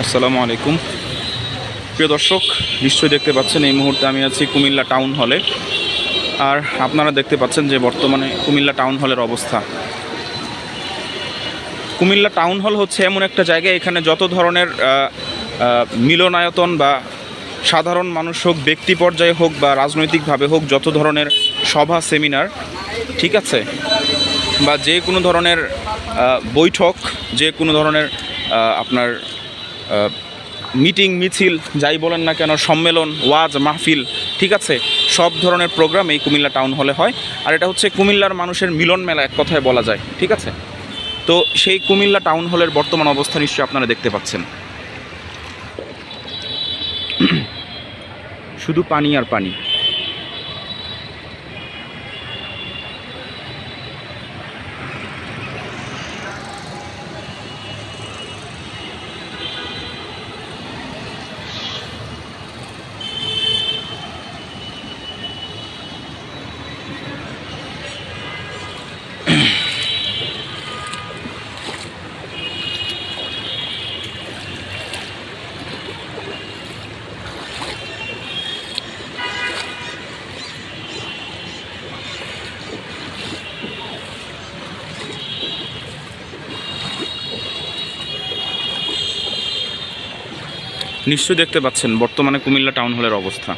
আসসালামু আলাইকুম। প্রিয় দর্শক, নিশ্চয়ই দেখতে পাচ্ছেন, এই মুহূর্তে আমি আছি কুমিল্লা টাউন হলে। আর আপনারা দেখতে পাচ্ছেন যে বর্তমানে কুমিল্লা টাউন হলের অবস্থা। কুমিল্লা টাউন হল হচ্ছে এমন একটা জায়গা এখানে যত ধরনের মিলনায়তন বা সাধারণ মানুষ হোক, ব্যক্তি পর্যায়ে হোক বা রাজনৈতিকভাবে হোক, যত ধরনের সভা, সেমিনার, ঠিক আছে? বা যে কোনো ধরনের বৈঠক, যে কোনো ধরনের আপনার মিটিং, মিছিল, যাই বলেন না কেন, সম্মেলন, ওয়াজ, মাহফিল, ঠিক আছে? সব ধরনের প্রোগ্রাম এই কুমিল্লা টাউন হলে হয়। আর এটা হচ্ছে কুমিল্লার মানুষের মিলন মেলা, এক কথায় বলা যায়, ঠিক আছে? তো সেই কুমিল্লা টাউন হলের বর্তমান অবস্থা নিশ্চয়ই আপনারা দেখতে পাচ্ছেন। শুধু পানি আর পানি। নিশ্চয়ই দেখতে পাচ্ছেন বর্তমানে কুমিল্লা টাউন হলের অবস্থা।